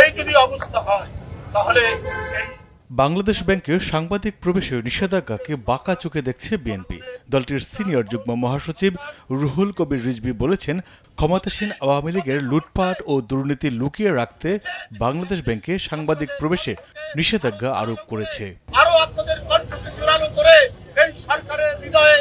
এই যদি অবস্থা হয় তাহলে বাংলাদেশ ব্যাংকে সাংবাদিক প্রবেশে নিষেধাজ্ঞাকে বাঁকা চোখে দেখছে বিএনপি। দলটির সিনিয়র যুগ্ম মহাসচিব রুহুল কবির রিজভী বলেছেন ক্ষমতাসীন আওয়ামী লীগের লুটপাট ও দুর্নীতি লুকিয়ে রাখতে বাংলাদেশ ব্যাংকে সাংবাদিক প্রবেশে নিষেধাজ্ঞা আরোপ করেছে। আরও আপনাদের কণ্ঠকে জোরালো করে এই সরকারের হৃদয়ে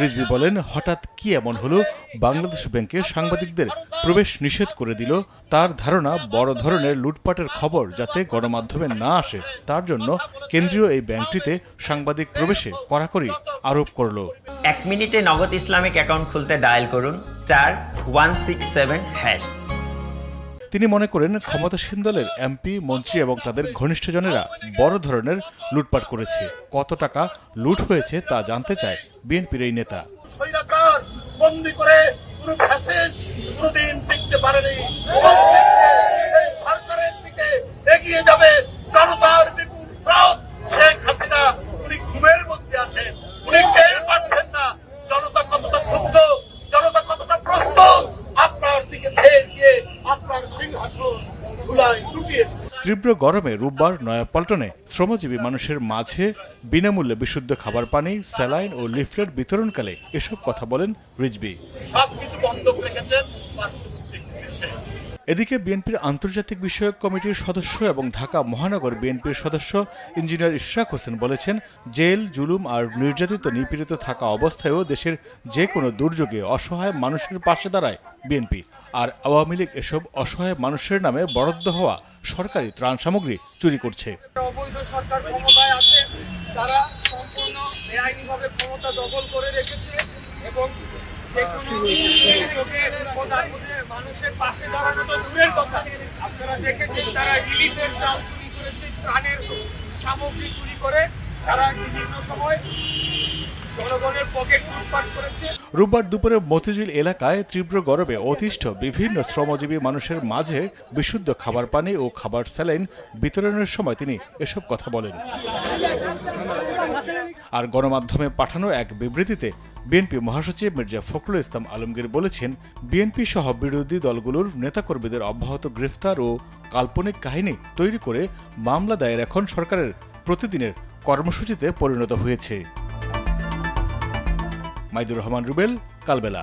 রিজভী বলেন, হঠাৎ কি এমন হলো? বাংলাদেশ ব্যাংকে সাংবাদিকদের প্রবেশ নিষেধ করে দিল। তার ধারণা, বড় ধরনের লুটপাটের খবর যাতে গণমাধ্যমে না আসে, তার জন্য কেন্দ্রীয় এই ব্যাংকটিতে সাংবাদিক প্রবেশে কড়াকড়ি আরোপ করল। এক মিনিটে নগদ ইসলামিক অ্যাকাউন্ট খুলতে ডায়াল করুন, চার, ওয়ান সিক্স সেভেন, হ্যাশ। তিনি মনে করেন ক্ষমতাসীন দলের এমপি, মন্ত্রী এবং তাদের ঘনিষ্ঠজনেরা বড় ধরনের লুটপাট করেছে। কত টাকা লুট হয়েছে তা জানতে চায় বিএনপির এই নেতা। করে কোনদিন টিকতে পারেনি। তীব্র গরমে রোববার নয়াপল্টনে শ্রমজীবী মানুষের মাঝে বিনামূল্যে বিশুদ্ধ খাবার পানি, স্যালাইন ও লিফলেট বিতরণকালে এসব কথা বলেন রিজবি এদিকে বিএনপির আন্তর্জাতিক বিষয়ক কমিটির সদস্য এবং ঢাকা মহানগর বিএনপির সদস্য ইঞ্জিনিয়ার ইশরাক হোসেন বলেছেন, জেল, জুলুম আর নির্যাতিত নিপীড়িত থাকা অবস্থায়ও দেশের যে কোনো দুর্যোগে অসহায় মানুষের পাশে দাঁড়ায় বিএনপি। আর আওয়ামী লীগ এসব অসহায় মানুষের নামে বরাদ্দ হওয়া সরকারি ত্রাণ সামগ্রী চুরি করছে। তারা সম্পূর্ণ বেআইনিভাবে ক্ষমতা দখল করে রেখেছে এবং রোববার দুপুরে মতিঝিল এলাকায় তীব্র গরমে অতিষ্ঠ বিভিন্ন শ্রমজীবী মানুষের মাঝে বিশুদ্ধ খাবার পানি ও খাবার স্যালাইন বিতরণের সময় তিনি এসব কথা বলেন। আর গণমাধ্যমে পাঠানো এক বিবৃতিতে বিএনপি মহাসচিব মির্জা ফখরুল ইসলাম আলমগীর বলেছেন, বিএনপি সহ বিরোধী দলগুলোর নেতাকর্মীদের অব্যাহত গ্রেফতার ও কাল্পনিক কাহিনী তৈরি করে মামলা দায়ের এখন সরকারের প্রতিদিনের কর্মসূচিতে পরিণত হয়েছে। মাইদুর রহমান রুবেল, কালবেলা।